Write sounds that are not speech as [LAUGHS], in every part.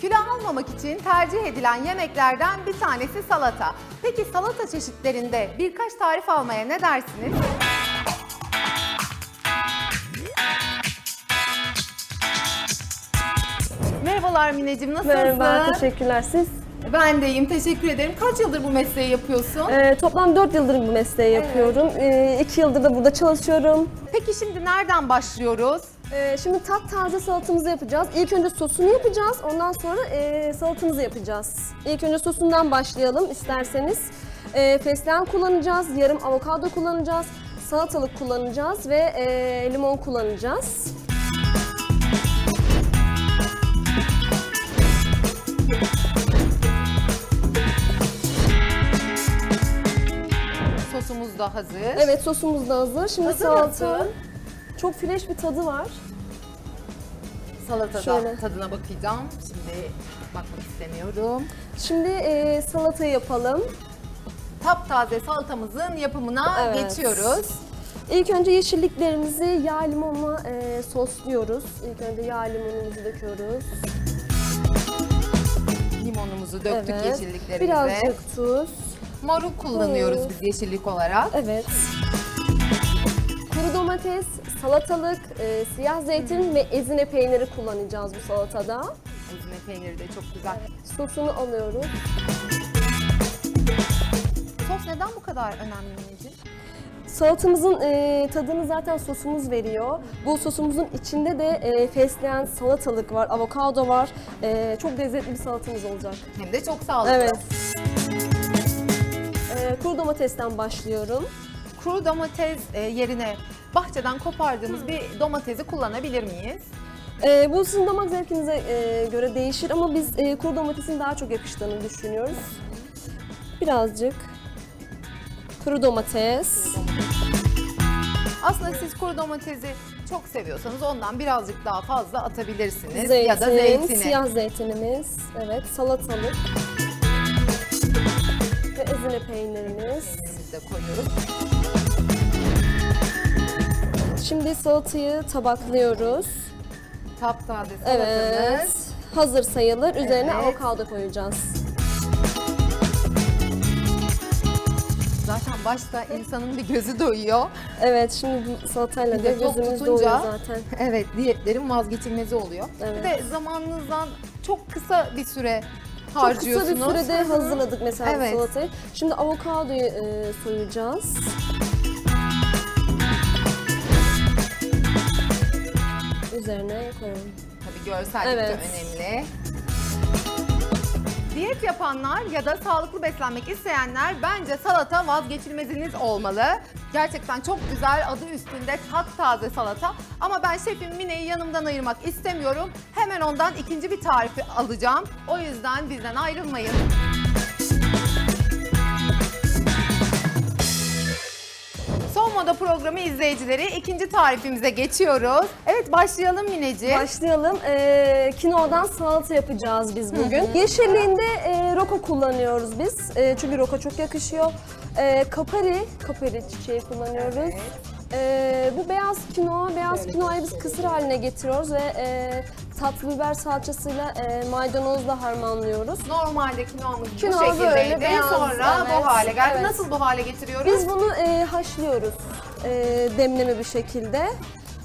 Kilo almamak için tercih edilen yemeklerden bir tanesi salata. Peki salata çeşitlerinde birkaç tarif almaya ne dersiniz? Merhabalar Mineciğim, nasılsın? Merhaba, teşekkürler. Siz? Ben de iyiyim, teşekkür ederim. Kaç yıldır bu mesleği yapıyorsun? Ee, toplam 4 yıldır bu mesleği yapıyorum. 2 yıldır da burada çalışıyorum. Peki şimdi nereden başlıyoruz? Ee, şimdi tat taze salatamızı yapacağız. İlk önce sosunu yapacağız. Ondan sonra e, salatamızı yapacağız. İlk önce sosundan başlayalım isterseniz. E, fesleğen kullanacağız, yarım avokado kullanacağız, salatalık kullanacağız ve e, limon kullanacağız. Sosumuz da hazır. Evet sosumuz da hazır. Şimdi Tadı salata nasıl? Çok fresh bir tadı var. Salatada Şöyle. tadına bakacağım. Şimdi bakmak istemiyorum. Şimdi e, salatayı yapalım. Taptaze salatamızın yapımına Evet. geçiyoruz. İlk önce yeşilliklerimizi yağ limonla e, sosluyoruz. İlk önce yağ limonumuzu döküyoruz. Limonumuzu döktük yeşilliklerimize. Birazcık tuz. Marul kullanıyoruz biz yeşillik olarak. Evet. Domates, salatalık, e, siyah zeytin ve ezine peyniri kullanacağız bu salatada. Ezine peyniri de çok güzel. Sosunu alıyoruz. Sos neden bu kadar önemli Mineciğim? Salatamızın e, tadını zaten sosumuz veriyor. Bu sosumuzun içinde de e, fesleğen salatalık var, avokado var. E, çok lezzetli bir salatamız olacak. Hem de çok sağlıklı. Evet. E, kuru domatesten başlıyorum. Kuru domates e, yerine bahçeden kopardığımız bir domatesi kullanabilir miyiz? E, bu sizin damak zevkinize e, göre değişir ama biz e, kuru domatesin daha çok yakıştığını düşünüyoruz. Birazcık kuru domates. Aslında siz kuru domatesi çok seviyorsanız ondan birazcık daha fazla atabilirsiniz. Zeytin, ya da zeytini. siyah zeytinimiz, evet, salatalık ve ezine peynirimiz. Zeytinimizi de koyuyoruz. Şimdi salatayı tabaklıyoruz. Taptaze salatamız. Evet, hazır sayılır. Üzerine Evet. avokado koyacağız. Zaten başta insanın bir gözü doyuyor. Evet, şimdi bu salatayla Bir da de tok gözümüz tutunca- doyuyor zaten. Evet, diyetlerin vazgeçilmezi oluyor. Evet. Bir de zamanınızdan çok kısa bir süre Çok kısa harcıyorsunuz. bir sürede hazırladık mesela bu Evet. salatayı. Şimdi avokadoyu e, soyacağız. Üzerine koyalım. Tabii görsellik de Evet. önemli. Diyet yapanlar ya da sağlıklı beslenmek isteyenler bence salata vazgeçilmeziniz olmalı. Gerçekten çok güzel adı üstünde taze salata. Ama ben şefim Mine'yi yanımdan ayırmak istemiyorum. Hemen ondan ikinci bir tarifi alacağım. O yüzden bizden ayrılmayın. Moda programı izleyicileri ikinci tarifimize geçiyoruz. Evet başlayalım Mineciğim. Başlayalım. E, kinoadan salata yapacağız biz bugün. Yeşilliğinde e, roko kullanıyoruz biz. E, çünkü roko çok yakışıyor. E, kapari, kapari çiçeği kullanıyoruz. E, bu beyaz kinoa, beyaz kinoayı biz kısır haline getiriyoruz ve e, tatlı biber salçasıyla e, maydanozla harmanlıyoruz. Normalde kinoamız bu Kinoa böyle şekildeydi. beyaz, Sonra evet, bu hale geldi. evet. Nasıl bu hale getiriyoruz? Biz bunu e, haşlıyoruz e, demleme bir şekilde.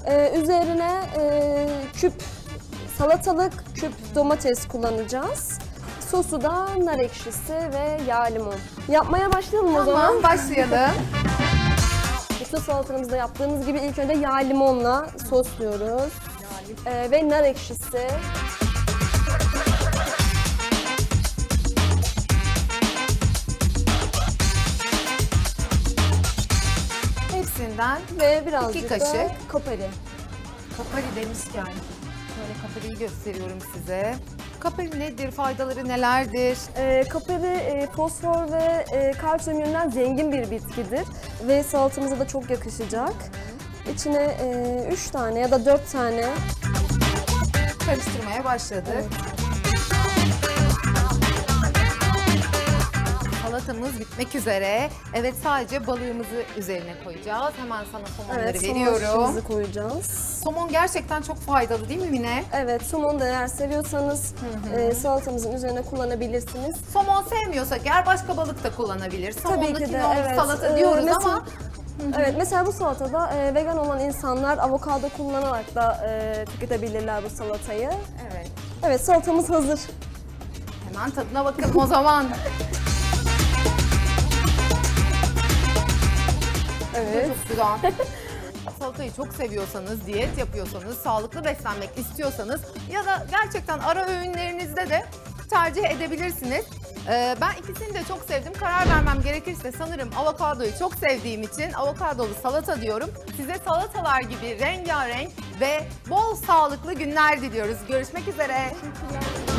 E, üzerine e, küp salatalık, küp domates kullanacağız. Sosu da nar ekşisi ve yağ limon. Yapmaya başlayalım o zaman. Tamam başlayalım. [LAUGHS] Bütün salatamızda yaptığımız gibi ilk önce yağ limonla sosluyoruz. E, ve nar ekşisi. Hepsinden Ve birazcık da kaşık. kapari. kapari demişken şöyle kapariyi gösteriyorum size. Kapari nedir? Faydaları nelerdir? E, kapari e, fosfor ve e, kalsiyum yönünden zengin bir bitkidir ve salatamıza da çok yakışacak. İçine e, üç tane ya da dört tane Karıştırmaya başladık. Evet. Salatamız bitmek üzere. Evet sadece balığımızı üzerine koyacağız. Hemen sana somonları Evet, somon veriyorum. şişimizi koyacağız. Somon gerçekten çok faydalı değil mi Mine? Evet, somon da eğer seviyorsanız e, salatamızın üzerine kullanabilirsiniz. Somon sevmiyorsak eğer başka balık da kullanabilir. Somonlu Tabii ki de, evet. salata Ee, diyoruz mesela- ama Evet, mesela bu salatada e, vegan olan insanlar avokado kullanarak da e, tüketebilirler bu salatayı. evet. Evet, salatamız hazır. Hemen tadına bakalım o zaman. [LAUGHS] Evet. Güzel. [LAUGHS] Salatayı çok seviyorsanız, diyet yapıyorsanız, sağlıklı beslenmek istiyorsanız ya da gerçekten ara öğünlerinizde de tercih edebilirsiniz. Ee, ben ikisini de çok sevdim. Karar vermem gerekirse sanırım avokadoyu çok sevdiğim için avokadolu salata diyorum. Size salatalar gibi rengarenk ve bol sağlıklı günler diliyoruz. Görüşmek üzere. Teşekkürler.